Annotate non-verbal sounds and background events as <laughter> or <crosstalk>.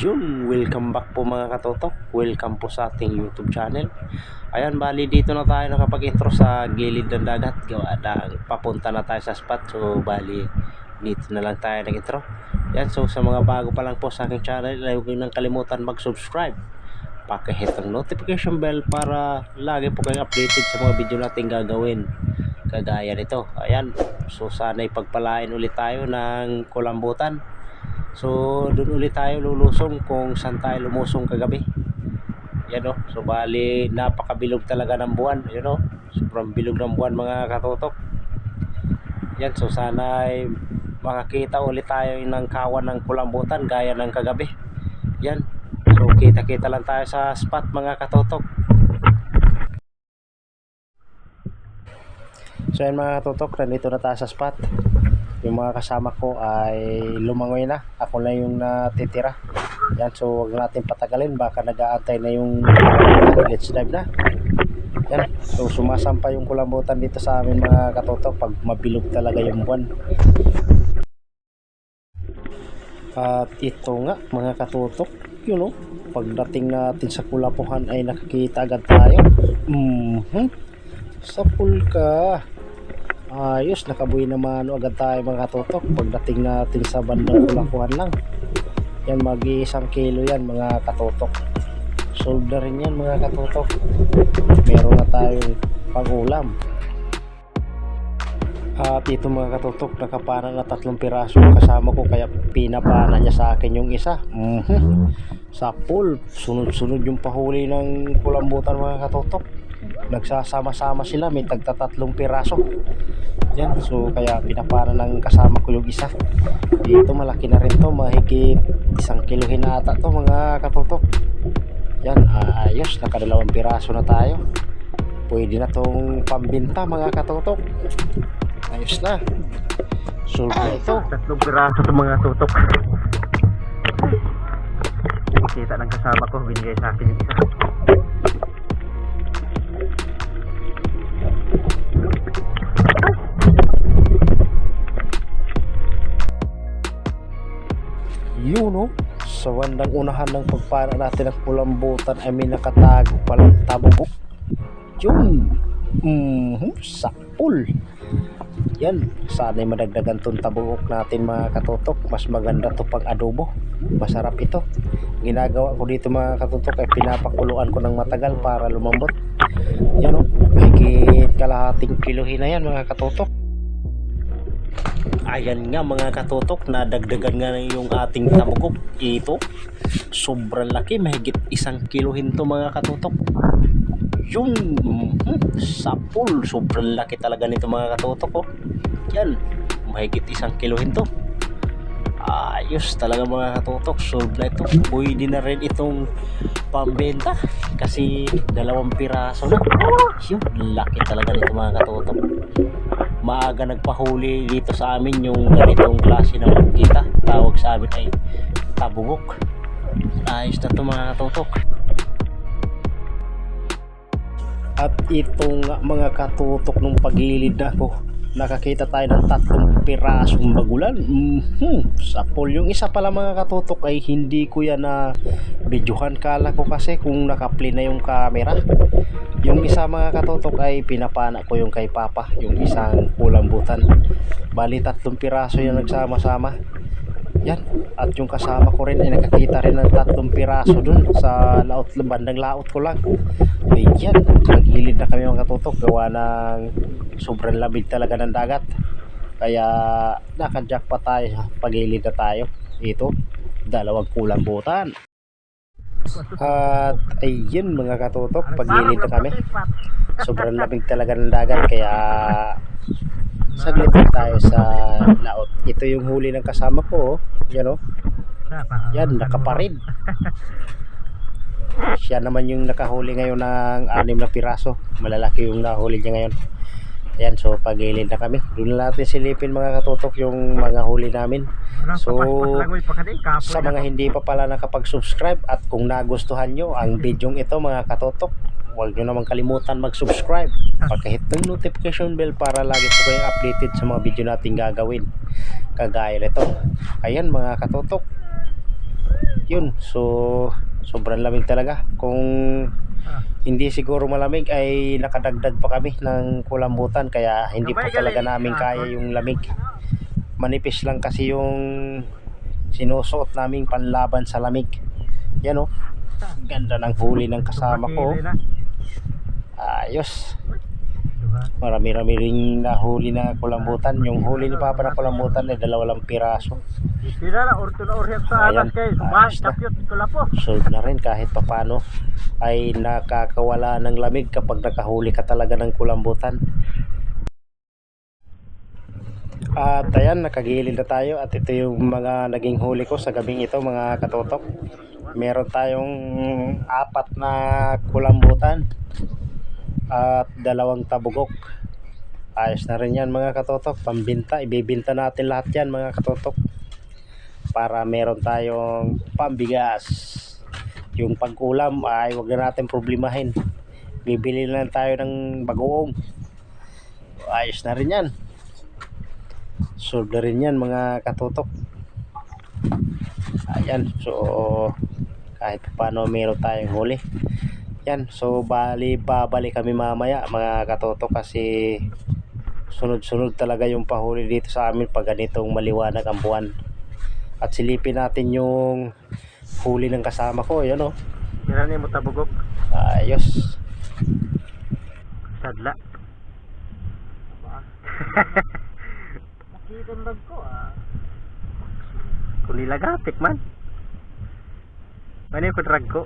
Yun, welcome back po mga katotok. Welcome po sa ating YouTube channel. Ayan, bali dito na tayo nakapag-intro sa gilid ng dagat. Gawa na, papunta na tayo sa spot. So, bali dito na lang tayo nag-intro. Yan, so sa mga bago pa lang po sa aking channel, huwag nyo nang kalimutan mag-subscribe. Pakihit ang notification bell para lagi po kayong updated sa mga video natin gagawin. Kagaya nito. Ayan, so sana ipagpalain ulit tayo ng kulambutan. So, doon ulit tayo lulusong kung saan tayo lumusong kagabi. Yan o. So, bali, napakabilog talaga ng buwan. Yan o. Sobrang bilog ng buwan mga katotok. Yan. So, sana ay makakita ulit tayo ng kawan ng kulambutan gaya ng kagabi. Yan. So, kita-kita lang tayo sa spot mga katotok. So, yan mga katotok. Nandito na tayo sa spot yung mga kasama ko ay lumangoy na. Ako na yung natitira. Yan so wag natin patagalin. Baka nag-aantay na yung let's dive na. Yan so sumasampa yung kulambutan dito sa amin mga katotok pag mabilog talaga yung buwan. At ito nga mga katotok you know pagdating natin sa kulapuhan ay nakikita agad tayo. Mhm. Sa pool ka ayos nakabuhi naman agad tayo mga katotok pagdating natin sa bandang kulakuhan lang yan mag isang kilo yan mga katotok sold rin yan mga katotok meron na tayong pag-ulam. At ito mga katotok nakapana na tatlong piraso. Kasama ko kaya pinapana niya sa akin yung isa. Mhm. Sa pool sunod-sunod yung pahuli ng kulambutan mga katotok nagsasama-sama sila may tagtatatlong piraso. Yan so kaya pinapara ng kasama ko yung isa. Dito malaki na rin to mahigit isang kilohin na ata to mga katotok yan ayos nakadalawang piraso na tayo. Pwede na tong pambinta mga katotok ayos na. Na ito. Tatlong piraso to mga tutok kita ng kasama ko binigay sa akin yung isa yun no? Sa bandang unahan ng pagpara natin ng kulambutan ay may nakatago palang tabog yun. Mm sa pool. Yan. Sana'y madagdagan tong tabugok natin mga katutok. Mas maganda to pang adobo. Masarap ito. Ginagawa ko dito mga katutok ay pinapakuluan ko ng matagal para lumambot. Yan o higit kalahating kilohin na yan mga katutok ayan nga mga katutok nadagdagan nga na yung ating tabugok ito sobrang laki mahigit isang kilohin to mga katutok. Yung mm, sa pool sobrang laki talaga nito mga katutok oh. yan mahigit isang kilohin to. Ayos talaga mga katutok na ito. Pwede na rin itong pambenta kasi dalawang piraso na. Yun laki talaga nito mga katutok maaga nagpahuli dito sa amin yung ganitong klase ng kita tawag sa amin ay tabugok ayos na ito mga katutok. At itong mga katutok ng pagilid na po nakakita tayo ng tatlong pirasong bagulan. Mm-hmm. sa pool yung isa pala mga katutok ay hindi ko yan na videohan. Kala ko kasi kung nakaplay na yung camera. Yung isa mga katutok ay pinapana ko yung kay papa yung isang kulambutan. Bali tatlong piraso yan nagsama-sama yan. At yung kasama ko rin ay nakakita rin ng tatlong piraso dun sa laot bandang laot ko lang. Ayan. Nagilid na kami mga katutok gawa ng sobrang labig talaga ng dagat. Kaya nakajack pa tayo. Pagilid na tayo. Ito dalawang kulang butan. At ayun mga katutok. Pagilid na kami. Sobrang labig talaga ng dagat. Kaya saglit lang tayo sa laot. Ito yung huli ng kasama ko oh. yan oh. Yan nakaparid. <laughs> Siya naman yung nakahuli ngayon ng anim na piraso. Malalaki yung nahuli niya ngayon. Ayan so pagilid na kami. Doon na natin silipin mga katutok yung mga huli namin. So sa mga hindi pa pala nakapag-subscribe at kung nagustuhan nyo ang bidyong ito mga katutok huwag nyo naman kalimutan mag-subscribe pagkahit ng notification bell para lagi po kayong updated sa mga video natin gagawin. Kagaya nito. Ayan mga katutok yun so sobrang lamig talaga. Kung hindi siguro malamig ay nakadagdag pa kami ng kulambutan kaya hindi pa talaga namin kaya yung lamig. Manipis lang kasi yung sinusuot naming panlaban sa lamig. Yan o ganda ng huli ng kasama ko. Ayos. Diba? marami-rami ring nahuli na kulambutan. Yung huli ni Papa na kulambutan ay dalawa lang piraso. Sila na orto na orhep sa alas kay tapyot ko po. solve na rin kahit papano. Ay nakakawala ng lamig kapag nakahuli ka talaga ng kulambutan at ayan nakagilid na tayo at ito yung mga naging huli ko sa gabing ito mga katotok. Meron tayong apat na kulambutan at dalawang tabugok. Ayos na rin yan mga katotok. Pambinta ibibinta natin lahat yan mga katotok para meron tayong pambigas. Yung pag-ulam ay wag na natin problemahin. Bibili lang tayo ng bagoong. Ayos na rin yan solve na rin yan mga katutok. Ayan so kahit paano meron tayong huli. Yan so bali babali kami mamaya mga katutok kasi sunod-sunod talaga yung pahuli dito sa amin pag ganitong maliwanag ang buwan. At silipin natin yung huli ng kasama ko yan o Sila ni mo tabugok. ayos. Sadla. <laughs> Kunilagatik man. Ano yung kudrag ko?